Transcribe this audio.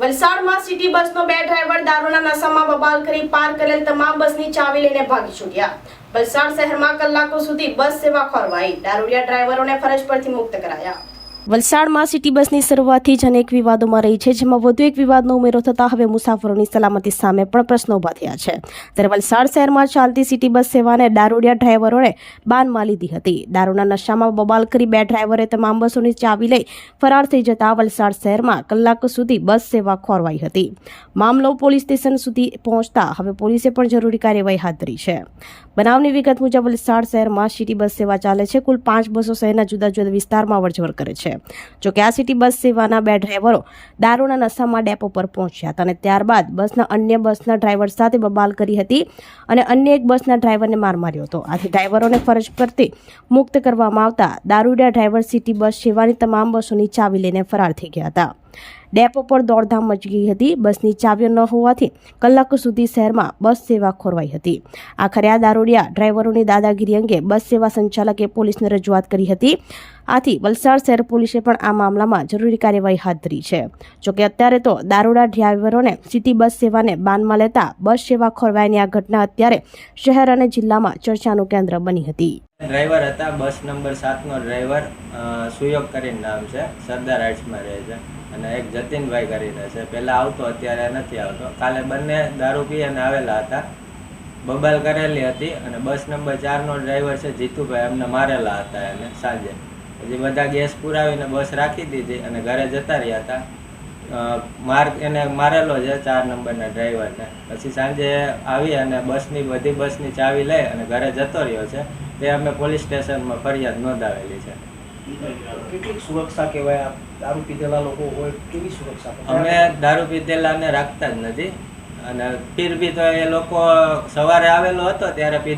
વલસાડમાં સિટી બસનો બે ડ્રાઈવર દારૂના નશામાં બબાલ કરી પાર કરેલ તમામ બસની ચાવી લઈને ભાગી છૂટ્યા. વલસાડ શહેરમાં કલાકો સુધી બસ સેવા ખોરવાઈ. દારૂડિયા ડ્રાઈવરોને ફરજ પરથી મુક્ત કરાયા. વલસાડમાં સિટી બસની શરૂઆતથી જ અનેક વિવાદોમાં રહી છે, જેમાં વધુ એક વિવાદનો ઉમેરો થતા હવે મુસાફરોની સલામતી સામે પણ પ્રશ્નો ઊભા થયા છે. ત્યારે વલસાડ શહેરમાં ચાલતી સિટી બસ સેવાને દારૂડિયા ડ્રાઈવરોએ બાનમાં લીધી હતી. દારૂના નશામાં બબાલ કરી બે ડ્રાઈવરે તમામ બસોની ચાવી લઈ ફરાર થઈ જતા વલસાડ શહેરમાં કલાકો સુધી બસ સેવા ખોરવાઈ હતી. મામલો પોલીસ સ્ટેશન સુધી પહોંચતા હવે પોલીસે પણ જરૂરી કાર્યવાહી હાથ ધરી છે. બનાવની વિગત મુજબ વલસાડ શહેરમાં સિટી બસ સેવા ચાલે છે. કુલ પાંચ બસો શહેરના જુદા જુદા વિસ્તારમાં અવરજવર કરે છે. જો કે આ સિટી બસ સેવાના બે ડ્રાઈવરો દારૂના નશામાં ડેપો પર પહોંચ્યા હતા અને ત્યારબાદ બસના અન્ય બસના ડ્રાઈવર સાથે બબાલ કરી હતી અને અન્ય એક બસના ડ્રાઈવરને માર માર્યો હતો. આથી ડ્રાઈવરોને ફરજ પરથી મુક્ત કરવામાં આવતા દારૂડિયા ડ્રાઈવર સિટી બસ સેવાની તમામ બસોની ચાવી લઈને ફરાર થઈ ગયા હતા. ડેપો પર દોડધામ મચી ગઈ હતી. બસની ચાવીઓ ન હોવાથી કલાકો સુધી શહેરમાં બસ સેવા ખોરવાઈ હતી. આખરે આ દારૂડિયા ડ્રાઈવરોની દાદાગીરી અંગે બસ સેવા સંચાલકે પોલીસને રજૂઆત કરી હતી. આથી વલસાડ શહેર પોલીસે પણ આ મામલામાં જરૂરી કાર્યવાહી હાથ ધરી છે. જોકે અત્યારે તો દારૂડા ડ્રાઈવરોને સિટી બસ સેવાને બાનમાં લેતા બસ સેવા ખોરવાયની આ ઘટના અત્યારે શહેર અને જિલ્લામાં ચર્ચાનું કેન્દ્ર બની હતી. ડ્રાઈવર હતા. બસ નંબર સાતનો ડ્રાઈવર સુયોગ કરીને નામ છે. સરદાર હાઇટ્સમાં રહે છે. અને એક જતીનભાઈ કરીને છે. પહેલાં આવતો, અત્યારે નથી આવતો. કાલે બંને દારૂ પી અને આવેલા હતા. બબાલ કરેલી હતી અને બસ નંબર ચારનો ડ્રાઈવર છે જીતુભાઈ, એમને મારેલા હતા એને સાંજે. પછી બધા ગેસ પુરાવીને બસ રાખી દીધી અને ઘરે જતા રહ્યા હતા. માર્ગ માર, એને મારેલો છે ચાર નંબરના ડ્રાઈવરને. પછી સાંજે આવી અને બસની, બધી બસની ચાવી લઈ અને ઘરે જતો રહ્યો છે. તે અમે પોલીસ સ્ટેશનમાં ફરિયાદ નોંધાવેલી છે. કેટલીક સુરક્ષા કહેવાય? દારૂ પીધેલા લોકો હોય કેવી સુરક્ષા? અમે દારૂ પીધેલાને રાખતા જ નથી. અને પીર બી તો એ લોકો સવારે આવેલો હતો ત્યારે પી